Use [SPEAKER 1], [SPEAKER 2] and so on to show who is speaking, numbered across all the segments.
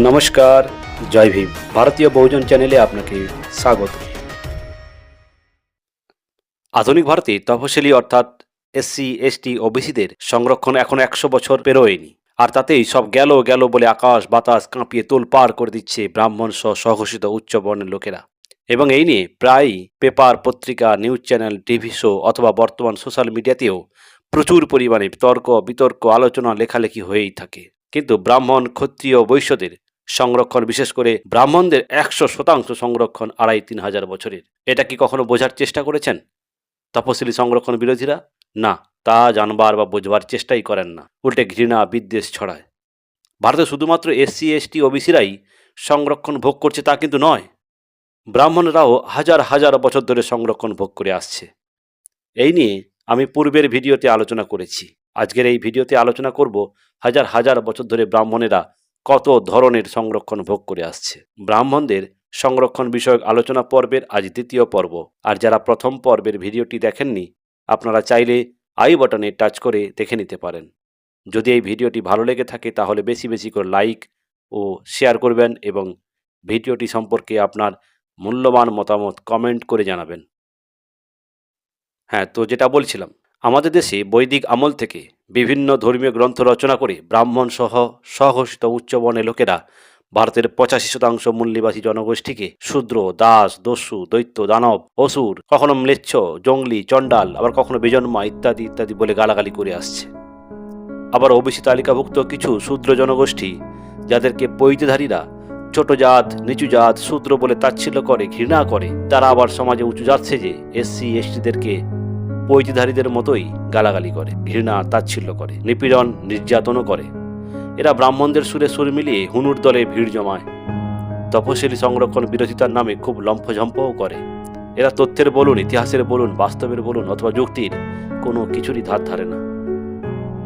[SPEAKER 1] নমস্কার, জয় ভীম। ভারতীয় বহুজন চ্যানেলে আপনাকে স্বাগত। আধুনিক ভারতে তপশিলি অর্থাৎ এসসি, এসটি, ওবিসিদের সংরক্ষণ এখন একশো বছর পেরোয়নি। আর তাতেই সব গেল গেল বলে আকাশ বাতাস কাঁপিয়ে তোল পার করে দিচ্ছে ব্রাহ্মণ সহ স্বঘোষিত উচ্চ বর্ণের লোকেরা। এবং এই নিয়ে প্রায়ই পেপার, পত্রিকা, নিউজ চ্যানেল, টিভি শো অথবা বর্তমান সোশ্যাল মিডিয়াতেও প্রচুর পরিমাণে তর্ক, বিতর্ক, আলোচনা, লেখালেখি হয়েই থাকে। কিন্তু ব্রাহ্মণ, ক্ষত্রিয়, বৈশ্যদের সংরক্ষণ, বিশেষ করে ব্রাহ্মণদের একশো শতাংশ সংরক্ষণ আড়াই তিন হাজার বছরের। এটা কি কখনো বোঝার চেষ্টা করেছেন? তপশিলি সংরক্ষণ বিরোধীরা? না, তা জানবার বা বোঝবার চেষ্টাই করেন না। উল্টে ঘৃণা, বিদ্বেষ ছড়ায়। ভারতে শুধুমাত্র এসসি, এসটি, ওবিসিরাই সংরক্ষণ ভোগ করছে তা কিন্তু নয়। ব্রাহ্মণরাও হাজার হাজার বছর ধরে সংরক্ষণ ভোগ করে আসছে। এই নিয়ে আমি পূর্বের ভিডিওতে আলোচনা করেছি। আজকের এই ভিডিওতে আলোচনা করব হাজার হাজার বছর ধরে ব্রাহ্মণেরা কত ধরনের সংরক্ষণ ভোগ করে আসছে। ব্রাহ্মণদের সংরক্ষণ বিষয়ক আলোচনা পর্বের আজ দ্বিতীয় পর্ব। আর যারা প্রথম পর্বের ভিডিওটি দেখেননি, আপনারা চাইলে আই বাটনে টাচ করে দেখে নিতে পারেন। যদি এই ভিডিওটি ভালো লেগে থাকে, তাহলে বেশি বেশি করে লাইক ও শেয়ার করবেন এবং ভিডিওটি সম্পর্কে আপনার মূল্যবান মতামত কমেন্ট করে জানাবেন। হ্যাঁ তো যেটা বলছিলাম, আমাদের দেশে বৈদিক আমল থেকে বিভিন্ন ধর্মীয় গ্রন্থ রচনা করে ব্রাহ্মণ সহ স্বঘোষিত উচ্চবর্ণের লোকেরা ভারতের পঁচাশি শতাংশ মূল্যবাসী জনগোষ্ঠীকে শূদ্র, দাস, দস্যু, দৈত্য, দানব, অসুর, কখনো ম্লেচ্ছ, জঙ্গলি, চণ্ডাল, আবার কখনো বেজন্মা ইত্যাদি ইত্যাদি বলে গালাগালি করে আসছে। আবার ওবিসি তালিকাভুক্ত কিছু শূদ্র জনগোষ্ঠী, যাদেরকে পৈতধারীরা ছোট জাত, নিচু জাত, শূদ্র বলে তাচ্ছিল্য করে, ঘৃণা করে, তারা আবার সমাজে উঁচু জাত সেজে এসসি, এসটিদেরকে পৈতিধারীদের মতোই গালাগালি করে, ঘৃণা, তাচ্ছিল্য করে, নিপীড়ন, নির্যাতনও করে। এরা ব্রাহ্মণদের সুরে সুর মিলিয়ে হুনুর দলে ভিড় জমায়। তপশিলি সংরক্ষণ বিরোধিতার নামে খুব লম্ফঝম্পও করে। এরা তথ্যের বলুন, ইতিহাসের বলুন, বাস্তবের বলুন অথবা যুক্তির কোনো কিছুরই ধার ধারে না।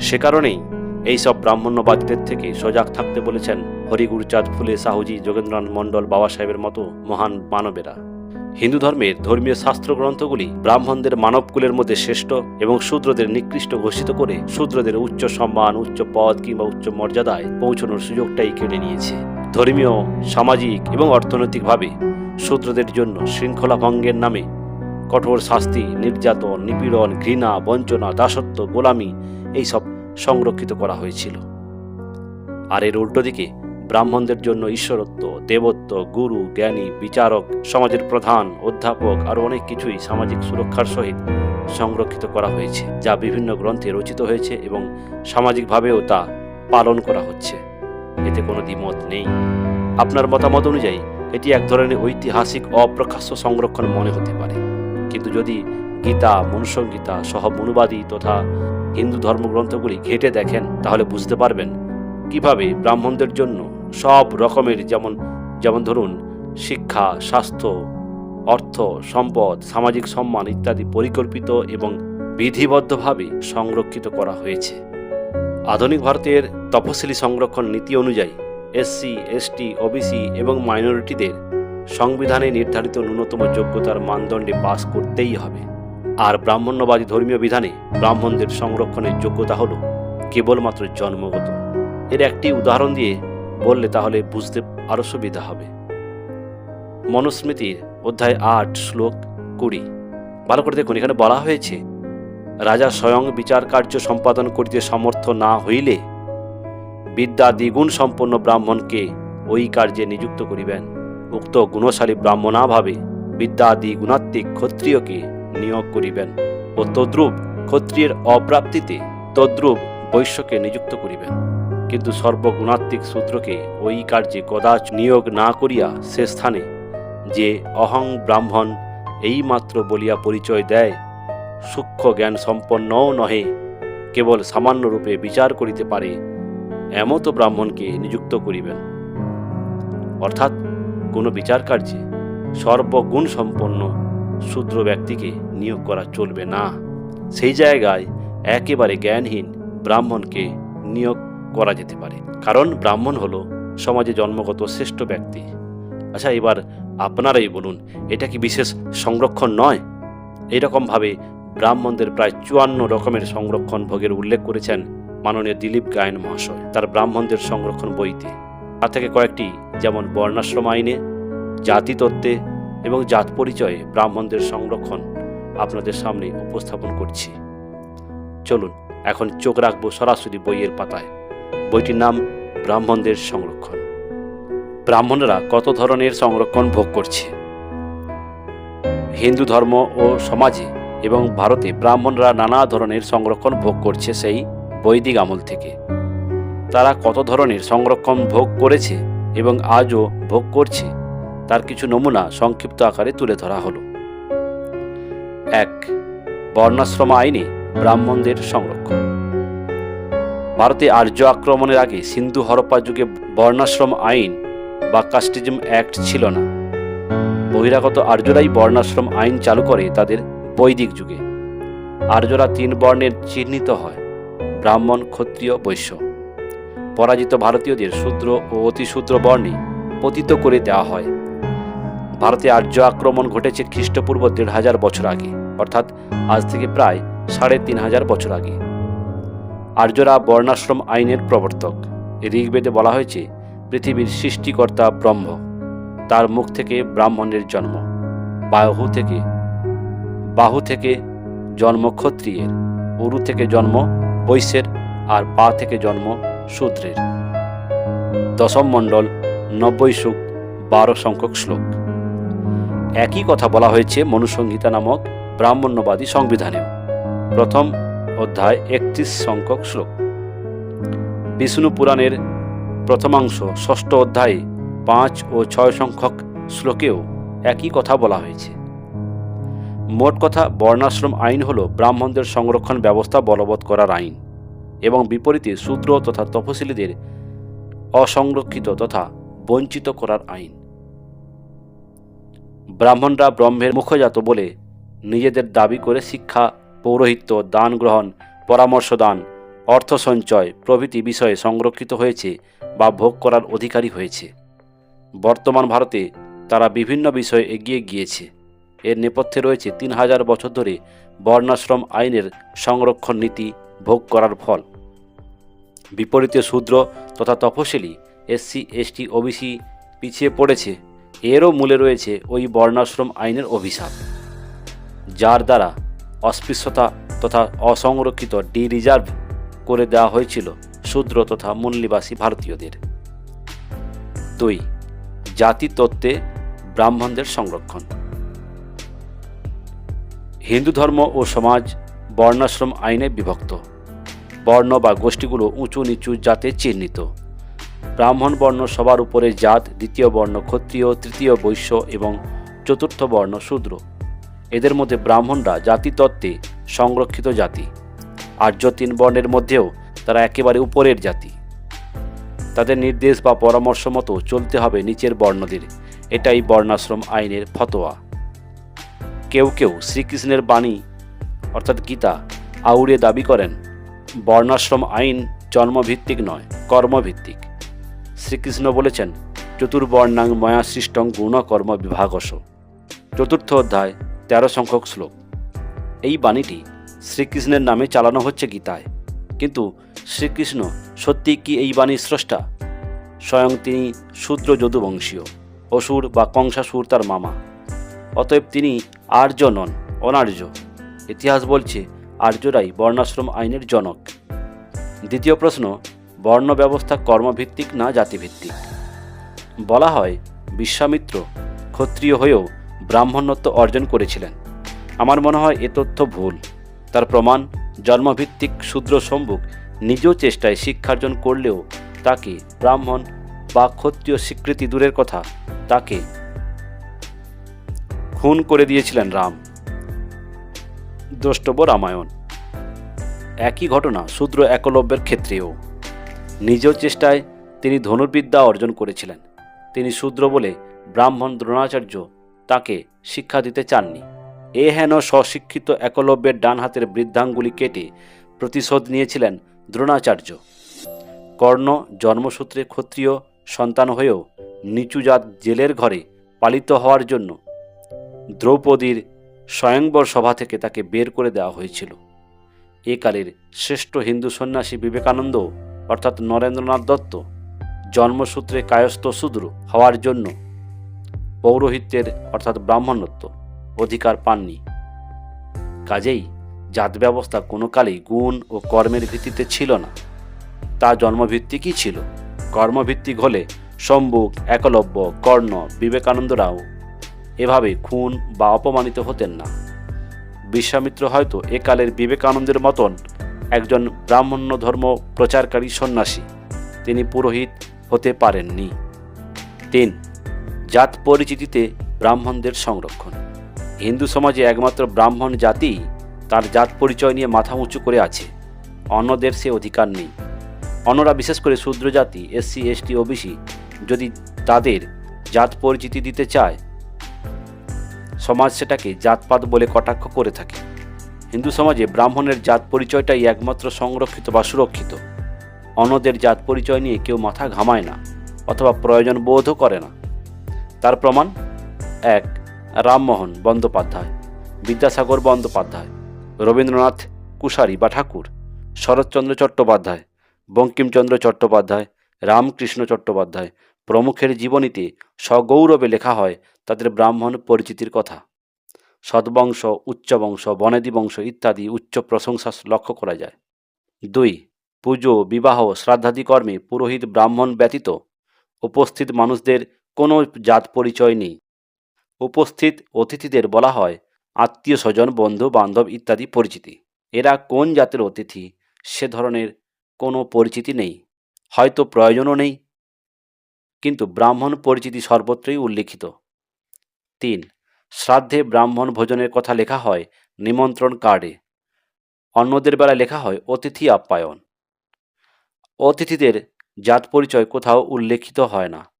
[SPEAKER 1] সে কারণেই এইসব ব্রাহ্মণ্যবাদীদের থেকে সজাগ থাকতে বলেছেন হরিগুরচাঁদ ফুলে সাহুজি যোগেন্দ্রনাথ মণ্ডল বাবা সাহেবের মতো মহান মানবেরা। হিন্দু ধর্মের ধর্মীয় শাস্ত্র গ্রন্থগুলি ব্রাহ্মণদের মানবকুলের মধ্যে শ্রেষ্ঠ এবং শূদ্রদের নিকৃষ্ট ঘোষিত করে শূদ্রদের উচ্চ সম্মান, উচ্চ পদ কিংবা উচ্চ মর্যাদায় পৌঁছানোর সুযোগটাই কেড়ে নিয়েছে। ধর্মীয়, সামাজিক এবং অর্থনৈতিকভাবে শূদ্রদের জন্য শৃঙ্খলা ভঙ্গের নামে কঠোর শাস্তি, নির্যাতন, নিপীড়ন, ঘৃণা, বঞ্চনা, দাসত্ব, গোলামি এইসব সংরক্ষিত করা হয়েছিল। আর এর উল্টো দিকে ব্রাহ্মণদের জন্য ঈশ্বরত্ব, দেবত্ব, গুরু, জ্ঞানী, বিচারক, সমাজের প্রধান, অধ্যাপক আরও অনেক কিছুই সামাজিক সুরক্ষার সহিত সংরক্ষিত করা হয়েছে, যা বিভিন্ন গ্রন্থে রচিত হয়েছে এবং সামাজিকভাবেও তা পালন করা হচ্ছে। এতে কোনো দ্বিমত নেই। আপনার মতামত অনুযায়ী, এটি এক ধরনের ঐতিহাসিক অপ্রকাশ্য সংরক্ষণ মনে হতে পারে। কিন্তু যদি গীতা মনুসংগীতা সহ মনুবাদী তথা হিন্দু ধর্মগ্রন্থগুলি ঘেটে দেখেন, তাহলে বুঝতে পারবেন কীভাবে ব্রাহ্মণদের জন্য সব রকমের যেমন যেমন ধরুন, শিক্ষা, স্বাস্থ্য, অর্থ, সম্পদ, সামাজিক সম্মান ইত্যাদি পরিকল্পিত এবং বিধিবদ্ধভাবে সংরক্ষিত করা হয়েছে। আধুনিক ভারতের তপশিলি সংরক্ষণ নীতি অনুযায়ী এসসি, এসটি, ওবিসি এবং মাইনরিটিদের সংবিধানে নির্ধারিত ন্যূনতম যোগ্যতার মানদণ্ডে পাস করতেই হবে। আর ব্রাহ্মণ্যবাদী ধর্মীয় বিধানে ব্রাহ্মণদের সংরক্ষণের যোগ্যতা হল কেবলমাত্র জন্মগত। এর একটি উদাহরণ দিয়ে বললে তাহলে বুঝতে আরও সুবিধা হবে। মনুস্মৃতির অধ্যায় আট, শ্লোক কুড়ি। ভালো করে দেখুন, এখানে বলা হয়েছে, রাজা স্বয়ং বিচার কার্য সম্পাদন করিতে সমর্থ না হইলে বিদ্যা দ্বিগুণ সম্পন্ন ব্রাহ্মণকে ওই কার্যে নিযুক্ত করিবেন। উক্ত গুণশালী ব্রাহ্মণাভাবে বিদ্যা দ্বিগুণাত্মিক ক্ষত্রিয়কে নিয়োগ করিবেন ও তদ্রূপ ক্ষত্রিয়ের অপ্রাপ্তিতে তদ্রূপ বৈশ্যকে নিযুক্ত করিবেন। কিন্তু সর্বগুণাত্মিক সূত্রকে ওই কার্যে কদাচ নিয়োগ না করিয়া সে স্থানে যে অহং ব্রাহ্মণ এইমাত্র বলিয়া পরিচয় দেয়, সূক্ষ্ম জ্ঞান সম্পন্নও নহে, কেবল সামান্য রূপে বিচার করিতে পারে, এমত ব্রাহ্মণকে নিযুক্ত করিবেন। অর্থাৎ কোনো বিচার কার্যে সর্বগুণ সম্পন্ন শূদ্র ব্যক্তিকে নিয়োগ করা চলবে না। সেই জায়গায় একেবারে জ্ঞানহীন ব্রাহ্মণকে নিয়োগ করা যেতে পারে। কারণ ব্রাহ্মণ হলো সমাজে জন্মগত শ্রেষ্ঠ ব্যক্তি। আচ্ছা এবার আপনারাই বলুন, এটা কি বিশেষ সংরক্ষণ নয়? এইরকমভাবে ব্রাহ্মণদের প্রায় চুয়ান্ন রকমের সংরক্ষণ ভোগের উল্লেখ করেছেন মাননীয় দিলীপ গায়ন মহাশয়, তার ব্রাহ্মণদের সংরক্ষণ বইতে। তার থেকে কয়েকটি, যেমন বর্ণাশ্রম আইনে জাতি তত্ত্বে এবং জাত পরিচয়ে ব্রাহ্মণদের সংরক্ষণ আপনাদের সামনে উপস্থাপন করছি। চলুন, এখন চোখ রাখব সরাসরি বইয়ের পাতায়। বইটির নাম ব্রাহ্মণদের সংরক্ষণ। ব্রাহ্মণরা কত ধরনের সংরক্ষণ ভোগ করছে? হিন্দু ধর্ম ও সমাজে এবং ভারতে ব্রাহ্মণরা নানা ধরনের সংরক্ষণ ভোগ করছে সেই বৈদিক আমল থেকে। তারা কত ধরনের সংরক্ষণ ভোগ করেছে এবং আজও ভোগ করছে, তার কিছু নমুনা সংক্ষিপ্ত আকারে তুলে ধরা হলো। এক, বর্ণাশ্রম আইনে ব্রাহ্মণদের সংরক্ষণ। ভারতে আর্য আক্রমণের আগে সিন্ধু হরপ্পা যুগে বর্ণাশ্রম আইন বা কাস্টিজম অ্যাক্ট ছিল না। বহিরাগত আর্যরাই বর্ণাশ্রম আইন চালু করে তাদের বৈদিক যুগে। আর্যরা তিন বর্ণের চিহ্নিত হয়, ব্রাহ্মণ, ক্ষত্রিয়, বৈশ্য। পরাজিত ভারতীয়দের শূদ্র ও অতিশূদ্র বর্ণে পতিত করে দেওয়া হয়। ভারতে আর্য আক্রমণ ঘটেছে খ্রিস্টপূর্ব দেড় হাজার বছর আগে, অর্থাৎ আজ থেকে প্রায় সাড়ে তিন হাজার বছর আগে। আর্যরা বর্ণাশ্রম আইনের প্রবর্তক। ঋগ্বেদে বলা হয়েছে, পৃথিবীর সৃষ্টিকর্তা ব্রহ্ম, তার মুখ থেকে ব্রাহ্মণের জন্ম, বাহু থেকে বাহু থেকে জন্ম ক্ষত্রিয়ের, উরু থেকে জন্ম বৈশ্যের, আর পা থেকে জন্ম শূদ্রের। দশম মণ্ডল, নব্বই সুখ, বারো সংখ্যক শ্লোক। একই কথা বলা হয়েছে মনুসংহিতা নামক ব্রাহ্মণ্যবাদী সংবিধানেও। প্রথম অধ্যায় একত্রিশ সংখ্যক শ্লোক। বিষ্ণু পুরাণের প্রথমাংশ, ষষ্ঠ অধ্যায়ে, পাঁচ ও ছয় সংখ্যক শ্লোকেও একই কথা বলা হয়েছে। মোট কথা, বর্ণাশ্রম আইন হল ব্রাহ্মণদের সংরক্ষণ ব্যবস্থা বলবৎ করার আইন এবং বিপরীতে শূদ্র তথা তপশিলীদের অসংরক্ষিত তথা বঞ্চিত করার আইন। ব্রাহ্মণরা ব্রহ্মের মুখজাত বলে নিজেদের দাবি করে শিক্ষা পৌরোহিত্য, দান গ্রহণ, পরামর্শ দান, অর্থ সঞ্চয় প্রভৃতি বিষয়ে সংরক্ষিত হয়েছে বা ভোগ করার অধিকারী হয়েছে। বর্তমান ভারতে তারা বিভিন্ন বিষয়ে এগিয়ে গিয়েছে। এর নেপথ্যে রয়েছে তিন হাজার বছর ধরে বর্ণাশ্রম আইনের সংরক্ষণ নীতি, ভোগ করার ফল। বিপরীতে শূদ্র তথা তপশিলি, এসসি, এসটি, ওবিসি পিছিয়ে পড়েছে। এরও মূলে রয়েছে ওই বর্ণাশ্রম আইনের অভিশাপ। যার দ্বারা অস্পৃশ্যতা তথা অসংরক্ষিত ডি রিজার্ভ করে দেওয়া হয়েছিল শূদ্র তথা মূল্যবাসী ভারতীয়দের। দুই, জাতি তত্ত্বে ব্রাহ্মণদের সংরক্ষণ। হিন্দু ধর্ম ও সমাজ বর্ণাশ্রম আইনে বিভক্ত। বর্ণ বা গোষ্ঠীগুলো উঁচু নিচু জাতে চিহ্নিত। ব্রাহ্মণ বর্ণ সবার উপরে জাত, দ্বিতীয় বর্ণ ক্ষত্রিয়, তৃতীয় বৈশ্য এবং চতুর্থ বর্ণ শূদ্র। এদের মধ্যে ব্রাহ্মণরা জাতিতত্ত্বে সংরক্ষিত জাতি, আর্য তিন বর্ণের মধ্যেও তারা একেবারে উপরের জাতি। তাদের নির্দেশ বা পরামর্শ মতো চলতে হবে নিচের বর্ণদের, এটাই বর্ণাশ্রম আইনের ফতোয়া। কেউ কেউ শ্রীকৃষ্ণের বাণী, অর্থাৎ গীতা, আউড়ে দাবি করেন, বর্ণাশ্রম আইন জন্মভিত্তিক নয়, কর্মভিত্তিক। শ্রীকৃষ্ণ বলেছেন, চতুর্বর্ণাং ময়া সৃষ্টং গুণকর্ম বিভাগস। চতুর্থ অধ্যায় তেরো সংখ্যক শ্লোক। এই বাণীটি শ্রীকৃষ্ণের নামে চালানো হচ্ছে গীতায়। কিন্তু শ্রীকৃষ্ণ সত্যি কি এই বাণীর স্রষ্টা? স্বয়ং তিনি শূদ্র যদুবংশীয় অসুর বা কংসাসুর তার মামা। অতএব তিনি আর্য নন, অনার্য। ইতিহাস বলছে, আর্যরাই বর্ণাশ্রম আইনের জনক। দ্বিতীয় প্রশ্ন বর্ণ ব্যবস্থা কর্মভিত্তিক না জাতিভিত্তিক? বলা হয়, বিশ্বামিত্র ক্ষত্রিয় হয়েও ব্রাহ্মণত্ব অর্জন করেছিলেন। আমার মনে হয় এ তথ্য ভুল। তার প্রমাণ জন্মভিত্তিক শূদ্র সম্মুখ নিজ চেষ্টায় শিক্ষার্জন করলেও তাকে ব্রাহ্মণ বা ক্ষত্রিয় স্বীকৃতি দূরের কথা, তাকে খুন করে দিয়েছিলেন রাম। দ্রষ্টব্য রামায়ণ। একই ঘটনা শূদ্র একলব্যের ক্ষেত্রেও। নিজ চেষ্টায় তিনি ধনুর্বিদ্যা অর্জন করেছিলেন। তিনি শূদ্র বলে ব্রাহ্মণ দ্রোণাচার্য তাকে শিক্ষা দিতে চাননি। এ হেন স্বশিক্ষিত একলব্যের ডান হাতের বৃদ্ধাঙ্গুলি কেটে প্রতিশোধ নিয়েছিলেন দ্রোণাচার্য। কর্ণ জন্মসূত্রে ক্ষত্রিয়, সন্তান হয়েও নিচুজাত জেলের ঘরে পালিত হওয়ার জন্য দ্রৌপদীর স্বয়ংবর সভা থেকে তাকে বের করে দেওয়া হয়েছিল। এ কালের শ্রেষ্ঠ হিন্দু সন্ন্যাসী বিবেকানন্দ, অর্থাৎ নরেন্দ্রনাথ দত্ত, জন্মসূত্রে কায়স্থ শূদ্র হওয়ার জন্য পৌরোহিত্যের, অর্থাৎ ব্রাহ্মণত্ব, অধিকার পাননি। কাজেই জাত ব্যবস্থা কোনো কালেই গুণ ও কর্মের ভিত্তিতে ছিল না। তা জন্মভিত্তিকই ছিল। কর্মভিত্তিক হলে সম্বুক একলব্য, কর্ণ বিবেকানন্দরাও এভাবে খুন বা অপমানিত হতেন না। বিশ্বামিত্র হয়তো একালের বিবেকানন্দের মতন একজন ব্রাহ্মণ্য ধর্ম প্রচারকারী সন্ন্যাসী। তিনি পুরোহিত হতে পারেননি। তিন জাত পরিচিতিতে ব্রাহ্মণদের সংরক্ষণ। হিন্দু সমাজে একমাত্র ব্রাহ্মণ জাতি তার জাত পরিচয় নিয়ে মাথা উঁচু করে আছে। অন্যদের সে অধিকার নেই। অন্যরা বিশেষ করে শূদ্র জাতি, এসসি, এসটি, ওবিসি যদি তাদের জাত পরিচিতি দিতে চায়, সমাজ সেটাকে জাতপাত বলে কটাক্ষ করে থাকে। হিন্দু সমাজে ব্রাহ্মণের জাত পরিচয়টাই একমাত্র সংরক্ষিত বা সুরক্ষিত। অন্যদের জাত পরিচয় নিয়ে কেউ মাথা ঘামায় না, অথবা প্রয়োজন বোধও করে না। তার প্রমাণ? এক, রামমোহন বন্দ্যোপাধ্যায়, বিদ্যাসাগর বন্দ্যোপাধ্যায়, রবীন্দ্রনাথ কুশারি বা ঠাকুর, শরৎচন্দ্র চট্টোপাধ্যায়, বঙ্কিমচন্দ্র চট্টোপাধ্যায়, রামকৃষ্ণ চট্টোপাধ্যায় প্রমুখের জীবনীতে সগৌরবে লেখা হয় তাদের ব্রাহ্মণ পরিচিতির কথা। সদ্বংশ উচ্চবংশ বনেদি বংশ ইত্যাদি উচ্চ প্রশংসা লক্ষ্য করা যায়। দুই, পুজো, বিবাহ, শ্রাদ্ধাদি কর্মে পুরোহিত ব্রাহ্মণ ব্যতীত উপস্থিত মানুষদের কোনো জাত পরিচয় নেই। উপস্থিত অতিথিদের বলা হয় আত্মীয় স্বজন, বন্ধু, বান্ধব ইত্যাদি পরিচিতি। এরা কোন জাতের অতিথি সে ধরনের কোনো পরিচিতি নেই। হয়তো প্রয়োজনও নেই। কিন্তু ব্রাহ্মণ পরিচিতি সর্বত্রই উল্লিখিত। তিন, শ্রাদ্ধে ব্রাহ্মণ ভোজনের কথা লেখা হয় নিমন্ত্রণ কার্ডে। অন্যদের বেলা লেখা হয় অতিথি আপ্যায়ন। অতিথিদের জাত পরিচয় কোথাও উল্লেখিত হয় না।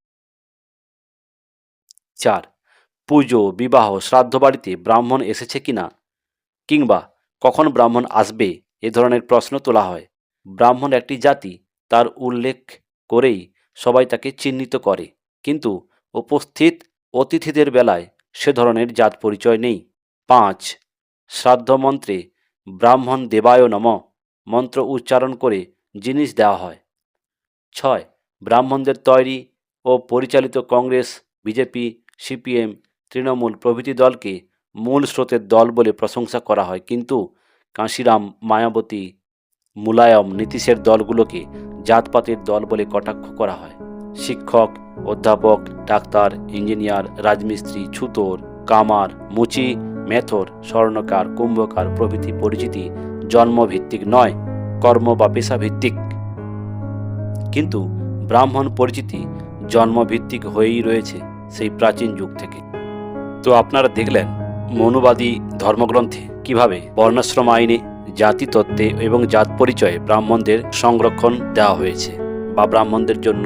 [SPEAKER 1] চার, পুজো, বিবাহ, শ্রাদ্ধ বাড়িতে ব্রাহ্মণ এসেছে কিনা কিংবা কখন ব্রাহ্মণ আসবে? এ ধরনের প্রশ্ন তোলা হয়। ব্রাহ্মণ একটি জাতি, তার উল্লেখ করেই সবাই তাকে চিহ্নিত করে। কিন্তু উপস্থিত অতিথিদের বেলায় সে ধরনের জাত পরিচয় নেই। পাঁচ, শ্রাদ্ধ মন্ত্রে ব্রাহ্মণ দেবায় নম, মন্ত্র উচ্চারণ করে জিনিস দেওয়া হয়। ছয়, ব্রাহ্মণদের তৈরি ও পরিচালিত কংগ্রেস, বিজেপি সিপিএম তৃণমূল প্রভৃতি দলকে মূল স্রোতের দল বলে প্রশংসা করা হয়। কিন্তু কাঁশিরাম মায়াবতী, মুলায়ম নীতিশের দলগুলোকে জাতপাতের দল বলে কটাক্ষ করা হয়। শিক্ষক, অধ্যাপক, ডাক্তার, ইঞ্জিনিয়ার, রাজমিস্ত্রি, ছুতোর, কামার, মুচি, মেথর, স্বর্ণকার, কুম্ভকার প্রভৃতি পরিচিতি জন্মভিত্তিক নয়, কর্ম বা পেশাভিত্তিক। কিন্তু ব্রাহ্মণ পরিচিতি জন্মভিত্তিক হয়েই রয়েছে। সেই প্রাচীন যুগ থেকে। তো আপনারা দেখলেন, মনুবাদী ধর্মগ্রন্থে কীভাবে বর্ণাশ্রম আইনে জাতি তত্ত্বে এবং জাত পরিচয়ে ব্রাহ্মণদের সংরক্ষণ দেওয়া হয়েছে বা ব্রাহ্মণদের জন্য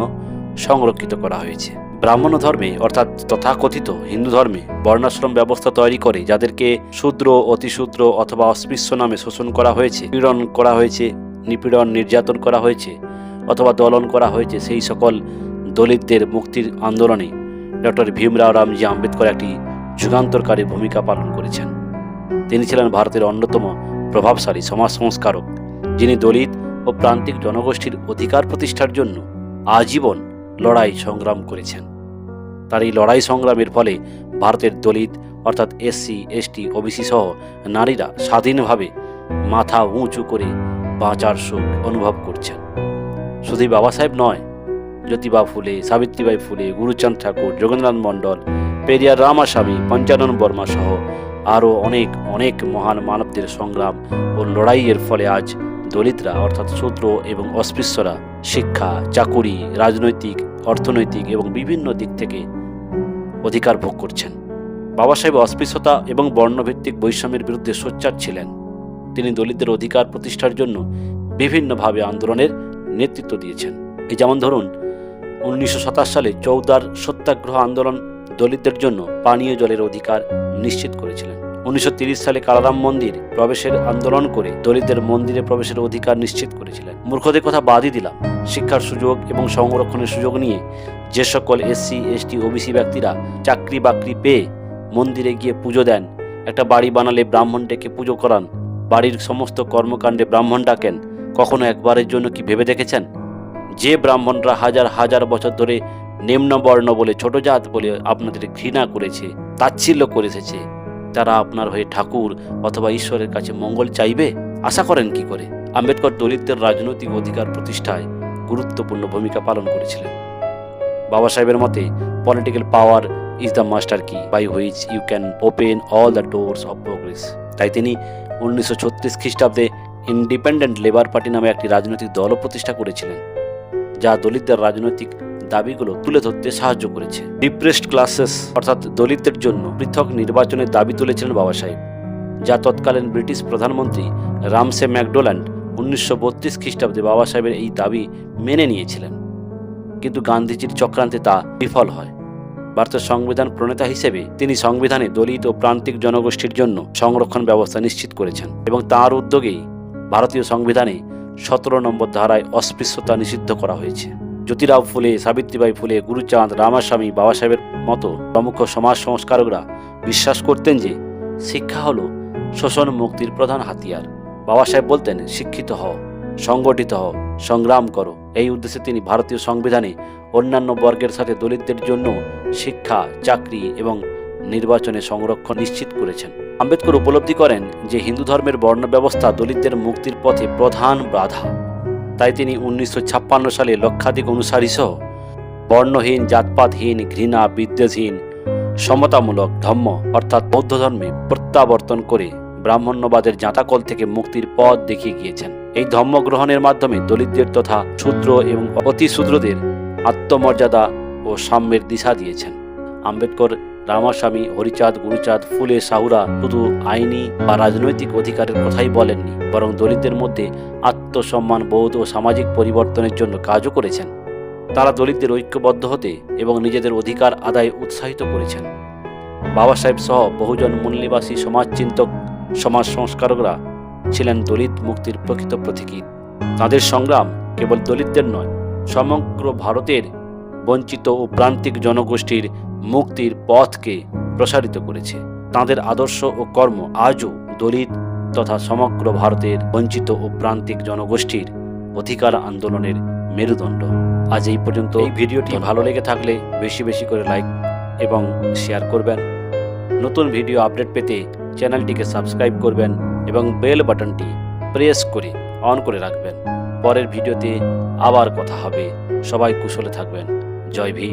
[SPEAKER 1] সংরক্ষিত করা হয়েছে। ব্রাহ্মণ ধর্মে অর্থাৎ তথাকথিত হিন্দু ধর্মে বর্ণাশ্রম ব্যবস্থা তৈরি করে যাদেরকে শূদ্র, অতিশূদ্র অথবা অস্পৃশ্য নামে শোষণ করা হয়েছে, পীড়ন করা হয়েছে, নিপীড়ন নির্যাতন করা হয়েছে অথবা দলন করা হয়েছে, সেই সকল দলিতদের মুক্তির আন্দোলনে ডক্টর ভীমরাও রামজি আম্বেদকর একটি যুগান্তরকারী ভূমিকা পালন করেছেন। তিনি ছিলেন ভারতের অন্যতম প্রভাবশালী সমাজ সংস্কারক, যিনি দলিত ও প্রান্তিক জনগোষ্ঠীর অধিকার প্রতিষ্ঠার জন্য আজীবন লড়াই সংগ্রাম করেছেন। তার এই লড়াই সংগ্রামের ফলে ভারতের দলিত, অর্থাৎ এসসি, এসটি, ওবিসি সহ নারীরা স্বাধীনভাবে মাথা উঁচু করে বাঁচার সুখ অনুভব করছেন। শুধুই বাবা সাহেব নয় জ্যোতিবা ফুলে, সাবিত্রীবাই ফুলে, গুরুচাঁদ ঠাকুর যোগেন্দ্রনাথ মণ্ডল পেরিয়ার রামাস্বামী, পঞ্চানন বর্মা সহ আরও অনেক অনেক মহান মানবদের সংগ্রাম ও লড়াইয়ের ফলে আজ দলিতরা, অর্থাৎ শূদ্র এবং অস্পৃশ্যরা, শিক্ষা, চাকুরি, রাজনৈতিক, অর্থনৈতিক এবং বিভিন্ন দিক থেকে অধিকার ভোগ করছেন। বাবা সাহেব অস্পৃশ্যতা এবং বর্ণভিত্তিক বৈষম্যের বিরুদ্ধে সোচ্চার ছিলেন। তিনি দলিতদের অধিকার প্রতিষ্ঠার জন্য বিভিন্নভাবে আন্দোলনের নেতৃত্ব দিয়েছেন। এই যেমন ধরুন উনিশশো সাতাশ সালে চৌদার সত্যাগ্রহ আন্দোলন দলিতদের জন্য পানীয় জলের অধিকার নিশ্চিত করেছিলেন। উনিশশো সালে কালারাম মন্দির প্রবেশের আন্দোলন করে দলিতদের মন্দিরে প্রবেশের অধিকার নিশ্চিত করেছিলেন। মূর্খদের কথা বাদই দিলাম। শিক্ষার সুযোগ এবং সংরক্ষণের সুযোগ নিয়ে যে সকল এসসি, এসটি, ওবিসি ব্যক্তিরা চাকরি বাকরি পেয়ে মন্দিরে গিয়ে পুজো দেন, একটা বাড়ি বানালে ব্রাহ্মণ ডেকে পুজো করান, বাড়ির সমস্ত কর্মকাণ্ডে ব্রাহ্মণ ডাকেন, কখনো একবারের জন্য কি ভেবে দেখেছেন? যে ব্রাহ্মণরা হাজার হাজার বছর ধরে নিম্নবর্ণ বলে ছোট জাত বলে আপনাদের ঘৃণা করেছে, তাচ্ছিল্য করে এসেছে, তারা আপনার হয়ে ঠাকুর অথবা ঈশ্বরের কাছে মঙ্গল চাইবে? আশা করেন কি করে? আম্বেদকর দলিতদের রাজনৈতিক অধিকার প্রতিষ্ঠায় গুরুত্বপূর্ণ ভূমিকা পালন করেছিলেন। বাবা সাহেবের মতে political power is the master key by which you can open all the doors of progress তাই তিনি উনিশশো ছত্রিশ খ্রিস্টাব্দে ইন্ডিপেন্ডেন্ট লেবার পার্টি নামে একটি রাজনৈতিক দলও প্রতিষ্ঠা করেছিলেন। যা দলিতদের রাজনৈতিক দাবিগুলো তুলে ধরতে সাহায্য করেছে। ডিপ্রেসড ক্লাসেস অর্থাৎ দলিতদের জন্য পৃথক নির্বাচনের দাবি তুলেছিলেন বাবা সাহেব, যা তৎকালীন ব্রিটিশ প্রধানমন্ত্রী রামসে ম্যাকডোল্যান্ড উনিশশো বত্রিশ খ্রিস্টাব্দে বাবা সাহেবের এই দাবি মেনে নিয়েছিলেন। কিন্তু গান্ধীজির চক্রান্তে তা বিফল হয়। ভারতের সংবিধান প্রণেতা হিসেবে তিনি সংবিধানে দলিত ও প্রান্তিক জনগোষ্ঠীর জন্য সংরক্ষণ ব্যবস্থা নিশ্চিত করেছেন এবং তার উদ্যোগেই ভারতীয় সংবিধানে সতেরো নম্বর ধারায় অস্পৃশ্যতা নিষিদ্ধ করা হয়েছে। জ্যোতিরাও ফুলে, সাবিত্রীবাই ফুলে, গুরুচাঁদ, রামাস্বামী বাবা সাহেবের মতো প্রমুখ সমাজ সংস্কারকরা বিশ্বাস করতেন যে শিক্ষা হল শোষণ মুক্তির প্রধান হাতিয়ার। বাবা সাহেব বলতেন, শিক্ষিত হও, সংগঠিত হও, সংগ্রাম করো। এই উদ্দেশ্যে তিনি ভারতীয় সংবিধানে অন্যান্য বর্গের সাথে দলিতদের জন্য শিক্ষা, চাকরি এবং নির্বাচনে সংরক্ষণ নিশ্চিত করেছেন। আম্বেদকর উপলব্ধি করেন যে হিন্দু ধর্মের বর্ণ ব্যবস্থা দলিতদের মুক্তির পথে প্রধান বাধা। তাই তিনি উনিশশো ছাপ্পান্ন সালে লক্ষাধিক অনুসারী সহ বর্ণহীন, জাতপাতহীন, ঘৃণা, বিদ্বেষহীন, সমতামূলক ধর্ম, অর্থাৎ বৌদ্ধ ধর্মে প্রত্যাবর্তন করে ব্রাহ্মণ্যবাদের জাঁতাকল থেকে মুক্তির পথ দেখিয়ে গিয়েছেন। এই ধর্ম গ্রহণের মাধ্যমে দলিতদের তথা শূদ্র এবং অতি শূদ্রদের আত্মমর্যাদা ও সাম্যের দিশা দিয়েছেন। আম্বেদকর রামাস্বামী, হরিচাঁদ, গুরুচাঁদ, ফুলে, সাহুরা শুধু আইনি বা রাজনৈতিক অধিকারের কথাই বলেননি, বরং দলিতদের মধ্যে আত্মসম্মান, বোধ ও সামাজিক পরিবর্তনের জন্য কাজও করেছেন। তারা দলিতদের ঐক্যবদ্ধ হতে এবং নিজেদের অধিকার আদায়ে উৎসাহিত করেছেন। বাবা সাহেব সহ বহুজন মূল্যবাসী সমাজচিন্তক, সমাজ সংস্কারকরা ছিলেন দলিত মুক্তির প্রকৃত প্রতীকী। তাদের সংগ্রাম কেবল দলিতদের নয়, সমগ্র ভারতের বঞ্চিত ও প্রান্তিক জনগোষ্ঠীর মুক্তির পথকে প্রসারিত করেছে। তাদের আদর্শ ও কর্ম আজও দলিত তথা সমগ্র ভারতের বঞ্চিত ও প্রান্তিক জনগোষ্ঠীর অধিকার আন্দোলনের মেরুদণ্ড। আজ এই পর্যন্ত। এই ভিডিওটি ভালো লেগে থাকলে বেশি বেশি করে লাইক এবং শেয়ার করবেন। নতুন ভিডিও আপডেট পেতে চ্যানেলটিকে সাবস্ক্রাইব করবেন এবং বেল বাটনটি প্রেস করে অন করে রাখবেন। পরের ভিডিওতে আবার কথা হবে। সবাই কুশলে থাকবেন। জয় ভীম।